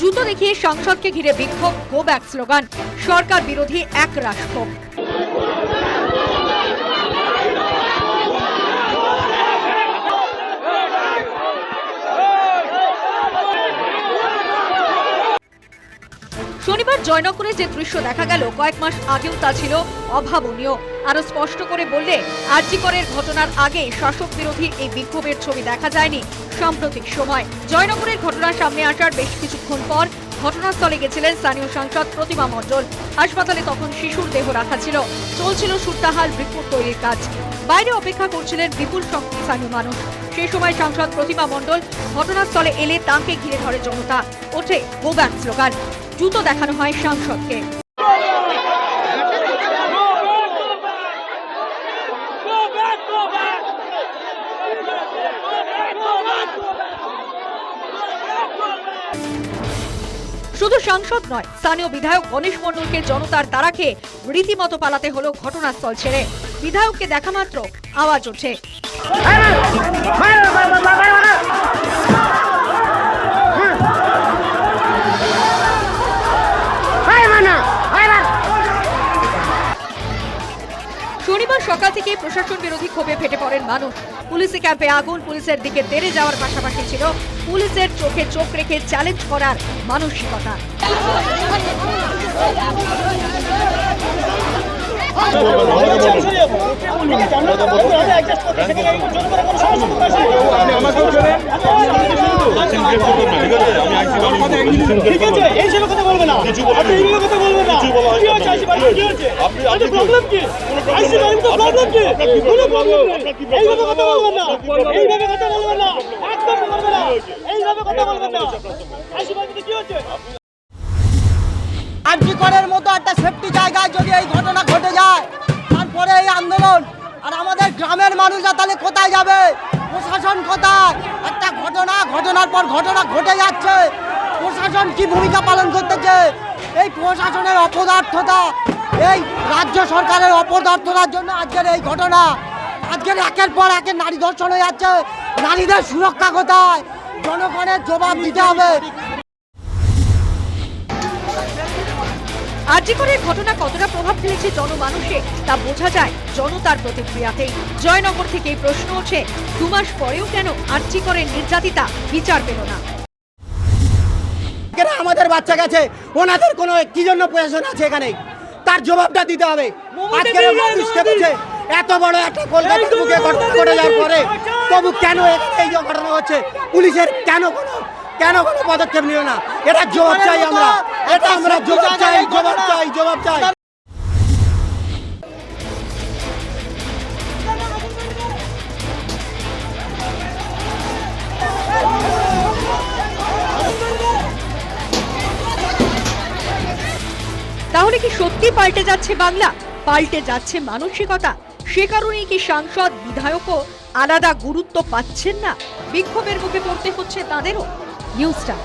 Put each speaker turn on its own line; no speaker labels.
জুতো দেখিয়ে সংসদকে ঘিরে বিক্ষোভ গো ব্যাক স্লোগান সরকার বিরোধী এক রাষ্ট্র। শনিবার জয়নগরে যে দৃশ্য দেখা গেল, কয়েক মাস আগেও তা ছিল অভাবনীয়। আরও স্পষ্ট করে বললে, আরজিকরের ঘটনার আগে শাসক বিরোধী এই বিক্ষোভের ছবি দেখা যায়নি সাম্প্রতিক সময়। জয়নগরের ঘটনা সামনে আসার বেশ কিছুক্ষণ পর ঘটনাস্থলে গেছিলেন স্থানীয় সাংসদ প্রতিমা মণ্ডল। হাসপাতালে তখন শিশুর দেহ রাখা ছিল। চলছিল সুরতাহাল রিপোর্ট তৈরির কাজ। বাইরে অপেক্ষা করছিলেন বিপুল সংখ্যক স্থানীয় মানুষ। সেই সময় সাংসদ প্রতিমা মণ্ডল ঘটনাস্থলে এলে তাঁকে ঘিরে ধরে জনতা। ওঠে গোব্যাক স্লোগান। জুতো দেখানো হয় সাংসদকে। শুধু সাংসদ নয়, স্থানীয় বিধায়ক গণেশ মণ্ডলকে জনতার তারাকে রীতিমতো পালাতে হলো ঘটনাস্থল ছেড়ে। বিধায়ককে দেখা মাত্র আওয়াজ ওঠে। সকাল থেকে প্রশাসন বিরোধী ক্ষোভে ফেটে পড়েন মানুষ পুলিশি ক্যাম্পে আগুন, পুলিশের দিকে তেড়ে যাওয়ার পাশাপাশি ছিল পুলিশের চোখে চোখ রেখে চ্যালেঞ্জ করার মানসিকতা।
ঠিক আছে এই হিসেবে কথা বলবে না আপনি এইভাবে কথা বলবেন না কি হচ্ছে আইসি বাড়ি কি হচ্ছে আপনি প্রবলেম কি আইসি বাড়ি তো প্রবলেম কি কোনো প্রবলেম নেই এইভাবে কথা বলবেন না এইভাবে কথা বলবেন না একদম বলবেন না এইভাবে কথা বলবেন না আইসি বাড়িতে কি হচ্ছে
আর্যিকরের মতো একটা সেফটি জায়গায় যদি এই ঘটনা গ্রামের মানুষরা তাহলে কোথায় যাবে? প্রশাসন কোথায়? একটা ঘটনা, ঘটনার পর ঘটনা ঘটে যাচ্ছে। প্রশাসন কি ভূমিকা পালন করতেছে? এই প্রশাসনের অপদার্থতা, এই রাজ্য সরকারের অপদার্থতার জন্য আজকের এই ঘটনা। আজকের একের পর একের নারী ধর্ষণ হয়ে যাচ্ছে। নারীদের সুরক্ষা কোথায়? জনগণের জবাব দিতে হবে।
আর্যিকরের ঘটনা কতটা প্রভাব ফেলেছে জনমানুষে তা বোঝা যায় জনতার প্রতিক্রিয়াতেই। জয়নগর থেকে এই প্রশ্ন ওঠে দু মাস পরেও কেন আর্যিকরের নির্যাতিতা বিচার পেল না?
এখানে আমাদের বাচ্চা গেছে ওনাদের কোনো কি জন্য প্রয়োজন আছে এখানে? তার জবাবটা দিতে হবে। আজকের এত বড় একটা কলকাতার বুকে ঘটনা ঘটে যাওয়ার পরে তবু কেন এই যে ঘটনা হচ্ছে? পুলিশের কেন কোনো কেন কোনো পদক্ষেপ নিল না? এটা জবাব চাই আমরা। এটা আমরা জবাব চাই জবাব চাই জবাব চাই।
তাহলে কি সত্যি পাল্টে যাচ্ছে বাংলা? পাল্টে যাচ্ছে মানসিকতা। সে কারণেই কি সাংসদ বিধায়কও আলাদা গুরুত্ব পাচ্ছেন না? বিক্ষোভের মুখে পড়তে হচ্ছে তাদেরও। নিউজটা